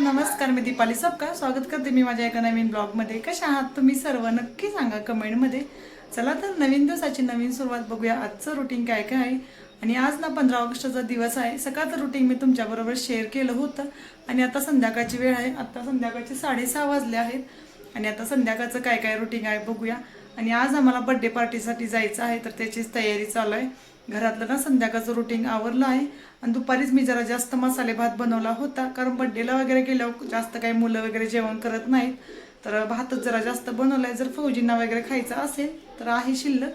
नमस्कार मी दीपाली सबका स्वागत करते मी माझ्या एका नवीन ब्लॉगमध्ये. कशा आहात तुम्ही सर्व? नक्की सांगा कमेंटमध्ये. चला तर नवीन दिवसाची नवीन सुरुवात बघूया. आजचं रुटीन काय काय आहे? आणि आज ना पंधरा ऑगस्टचा दिवस आहे. सकाळचं रुटीन मी तुमच्याबरोबर शेअर केलं होतं. आणि आता संध्याकाळची वेळ आहे. आता संध्याकाळचे साडेसहा वाजले आहेत. आणि आता संध्याकाळचं काय काय रुटीन आहे बघूया. आणि आज आम्हाला बड्डे पार्टीसाठी जायचं आहे तर त्याचीच तयारी चालू आहे. घरातलं ना संध्याकाळचं रुटीन आवरलं आहे. आणि दुपारीच मी जरा जास्त मसाले भात बनवला होता. कारण बड्डेला वगैरे गेल्यावर जास्त काही मुलं वगैरे जेवण करत नाहीत. तर भातच जरा जास्त बनवलाय. जर फौजींना वगैरे खायचं असेल तर आहे शिल्लक.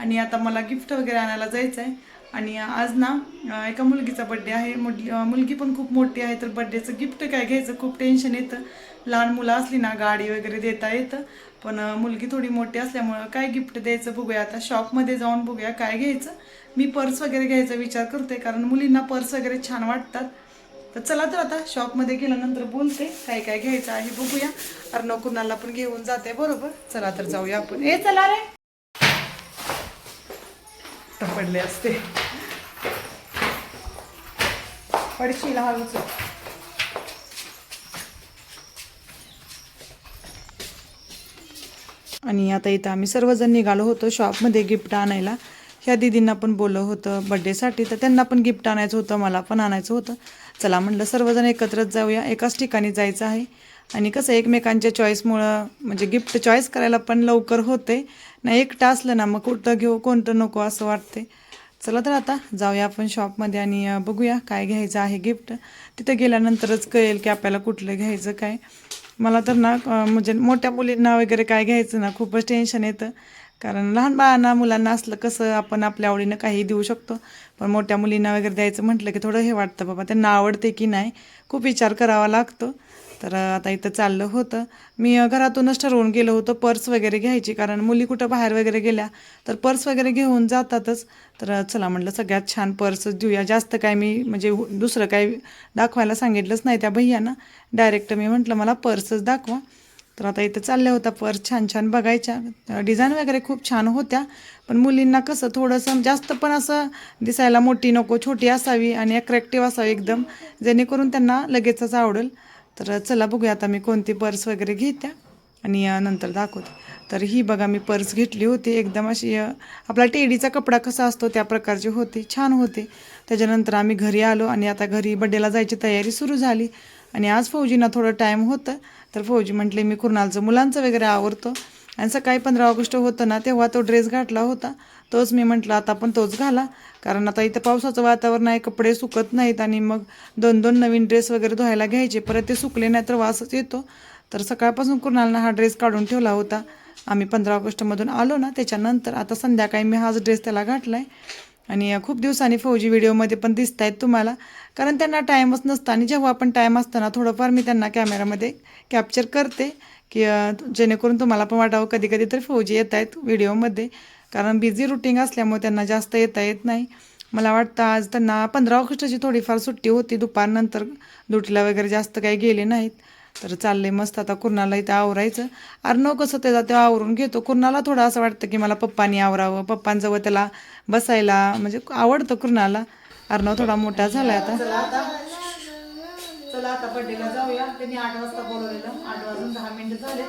आणि आता मला गिफ्ट वगैरे आणायला जायचं आहे आणि आज ना एका मुलगीचा बड्डे आहे. मुलगी पण खूप मोठी आहे. तर बड्डेचं गिफ्ट काय घ्यायचं? खूप टेन्शन येतं. लहान मुलं असली ना गाडी वगैरे देता येतं. पण मुलगी थोडी मोठी असल्यामुळं काय गिफ्ट द्यायचं बघूया. आता शॉपमध्ये जाऊन बघूया काय घ्यायचं. मी पर्स वगैरे घ्यायचा विचार करते कारण मुलींना पर्स वगैरे छान वाटतात. तर चला तर आता शॉपमध्ये गेल्यानंतर बोलते काय काय घ्यायचं आहे बघूया. अर्णव कुणाला पण घेऊन जाते बरोबर? चला तर जाऊया आपण. ए चला रे! पडले असते. पडशील हळूच आणि आता इथं आम्ही सर्वजण निघालो होतो शॉपमध्ये गिफ्ट आणायला. ह्या दिदींना पण बोललं होतं बड्डेसाठी तर त्यांना पण गिफ्ट आणायचं होतं मला पण आणायचं होतं. चला म्हणलं सर्वजण एकत्रच जाऊया एकाच ठिकाणी जायचं आहे. आणि कसं एकमेकांच्या चॉईसमुळं म्हणजे गिफ्ट चॉईस करायला पण लवकर होते. ना एकटं असलं ना मग कुठं घेऊ कोणतं नको असं वाटते. चला तर आता जाऊया आपण शॉपमध्ये आणि बघूया काय घ्यायचं आहे गिफ्ट तिथं गेल्यानंतरच कळेल की आपल्याला कुठलं घ्यायचं काय. मला तर ना म्हणजे मोठ्या मुलींना वगैरे काय घ्यायचं ना खूपच टेन्शन येतं. कारण लहान बाळांना मुलांना असलं कसं आपण आपल्या आवडीनं काही देऊ शकतो. पण मोठ्या मुलींना वगैरे द्यायचं म्हटलं की थोडं हे वाटतं बाबा त्यांना आवडते की नाही खूप विचार करावा लागतो. तर आता इथं चाललं होतं. मी घरातूनच ठरवून गेलो होतं पर्स वगैरे घ्यायची कारण मुली कुठं बाहेर वगैरे गेल्या तर पर्स वगैरे घेऊन जातातच. तर चला म्हटलं सगळ्यात छान पर्सच देऊया. जास्त काय मी म्हणजे दुसरं काही दाखवायला सांगितलंच नाही त्या भैयानं. डायरेक्ट मी म्हटलं मला पर्सच दाखवा. तर आता इथं चालल्या होत्या पर्स छान छान बघायच्या. डिझाईन वगैरे खूप छान होत्या. पण मुलींना कसं थोडंसं जास्त पण असं दिसायला मोठी नको छोटी असावी आणि अट्रॅक्टिव्ह असावी एकदम जेणेकरून त्यांना लगेचच आवडेल. तर चला बघूया आता मी कोणती पर्स वगैरे घेत्या आणि नंतर दाखवते. तर ही बघा मी पर्स घेतली होती. एकदम अशी आपला टेडीचा कपडा कसा असतो त्या प्रकारची होती. छान होते. त्याच्यानंतर आम्ही घरी आलो आणि आता घरी बड्डेला जायची तयारी सुरू झाली. आणि आज फौजींना थोडं टाईम होतं. तर फौजी म्हटले मी कुणालचं मुलांचं वगैरे आवरतो. आणि सकाळी पंधरा ऑगस्ट होतं ना तेव्हा तो ड्रेस घातला होता. तोच मी म्हटलं आता पण तोच घाला. कारण आता इथं पावसाचं वातावरण आहे कपडे सुकत नाहीत आणि मग दोन दोन नवीन ड्रेस वगैरे धुवायला घ्यायचे. परत ते सुकले नाही तर वासच येतो. तर सकाळपासून कुणाला हा ड्रेस काढून ठेवला होता. आम्ही पंधरा ऑगस्टमधून आलो ना त्याच्यानंतर आता संध्याकाळी मी हाच ड्रेस त्याला घातला आहे आणि खूप दिवसांनी फौजी व्हिडिओमध्ये पण दिसत आहेत तुम्हाला. कारण त्यांना टाईमच नसतं आणि जेव्हा आपण टाईम असताना थोडंफार मी त्यांना कॅमेरामध्ये कॅप्चर करते. की जेणेकरून तुम्हाला पण वाटावं कधी कधी तर फौजी येत आहेत व्हिडिओमध्ये. कारण बिझी रुटीन असल्यामुळे त्यांना जास्त येता येत नाही. मला वाटतं आज त्यांना पंधरा ऑगस्टची थोडीफार सुट्टी होती. दुपारनंतर ड्युटीला वगैरे जास्त काही गेले नाहीत. तर चालले मस्त. आता कुर्णाला इथं आवरायचं. अर्णव कसं त्याचा ते आवरून घेतो. कुर्णाला थोडं असं वाटतं की मला पप्पानी आवरावं. पप्पांजवळ त्याला बसायला म्हणजे आवडतं कुर्णाला. अर्णव थोडा मोठा झाला आता. चला आता बड्डेला जाऊया. त्यांनी आठ वाजता बोलवलेलं. आठ वाजून दहा मिनिटं झाले.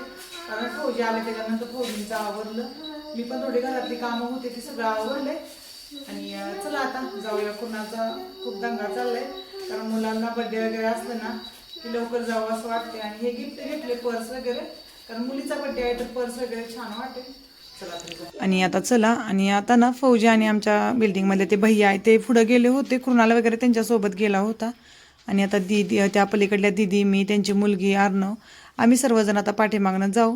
कारण फौजी आले त्याच्यानंतर फौजींचं आवरलं. मी पण थोडी घरातली कामं होते ती सगळं आवरले. आणि चला आता जाऊया. कुणाचा खूप दंगा चाललाय. कारण मुलांना बड्डे वगैरे असलं ना की लवकर जावं असं वाटते आणि हे गिफ्ट घेतले पर्स वगैरे. कारण मुलीचा बड्डे आहे तर पर्स वगैरे छान वाटेल. चला आणि आता चला. आणि आता ना फौजी आणि आमच्या बिल्डिंगमध्ये ते भैया आहे ते पुढे गेले होते. कृणाला वगैरे त्यांच्यासोबत गेला होता. आणि आता दीदी त्या पलीकडल्या दीदी मी त्यांची मुलगी अर्णव आम्ही सर्वजण आता पाठीमागनं जाऊ.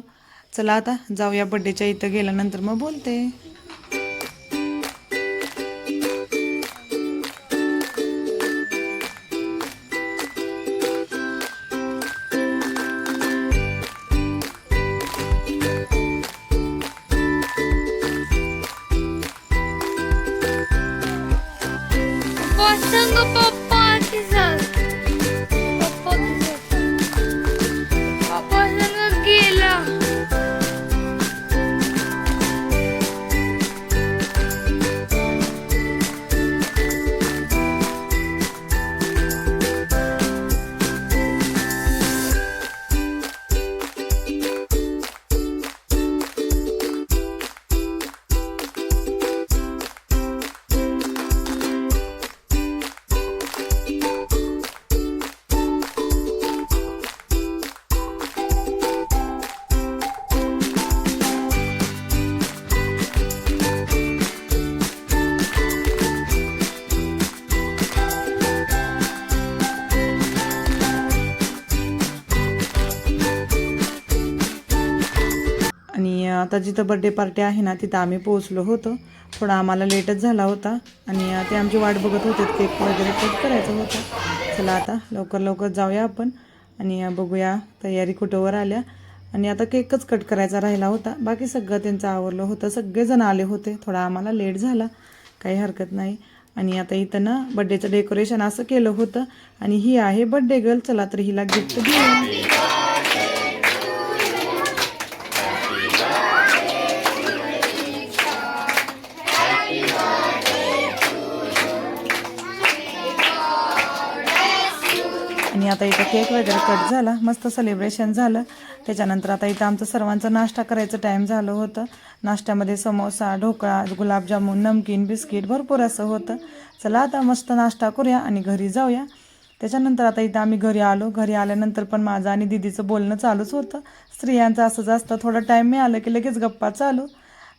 चला आता जाऊया बड्डेच्या इथं गेल्यानंतर मग बोलते. आणि आता जिथं बड्डे पार्टी आहे ना तिथं आम्ही पोहोचलो होतो. थोडा आम्हाला लेटच झाला होता. आणि ते आमची वाट बघत होते केक वगैरे कट करायचं होतं. चला आता लवकर लवकर जाऊया आपण. आणि बघूया तयारी कुठंवर आल्या. आणि आता केकच कट करायचा राहिला होता. बाकी सगळं त्यांचं आवरलं होतं. सगळेजण आले होते. थोडा आम्हाला लेट झाला. काही हरकत नाही. आणि आता इथं ना बड्डेचं डेकोरेशन असं केलं होतं. आणि ही आहे बड्डे गर्ल चला तर हिला गिफ्ट घेऊया. आणि आता इथं केक वगैरे कट झाला. मस्त सेलिब्रेशन झालं. त्याच्यानंतर आता इथं आमचं सर्वांचा नाश्ता करायचं टाईम झालं होतं. नाश्त्यामध्ये समोसा ढोकळा गुलाबजामुन नमकीन बिस्किट भरपूर असं होतं. चला आता मस्त नाश्ता करूया आणि घरी जाऊया. त्याच्यानंतर आता इथं आम्ही घरी आलो. घरी आल्यानंतर पण माझं आणि दिदीचं बोलणं चालूच होतं. स्त्रियांचं असंच असतं. थोडं टाईम मिळालं की लगेच गप्पा चालू.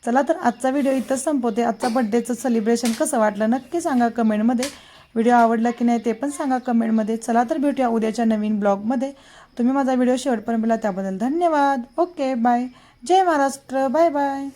चला तर आजचा व्हिडिओ इथंच संपवते. आजचा बड्डेचं सेलिब्रेशन कसं वाटलं नक्की सांगा कमेंटमध्ये व्हिडिओ आवडला की नाही ते पण सांगा कमेंटमध्ये. चला तर भेटूया उद्याच्या नवीन ब्लॉगमध्ये. तुम्ही माझा व्हिडिओ शेवटपर्यंत त्याबद्दल धन्यवाद. Okay bye. जय महाराष्ट्र. Bye bye.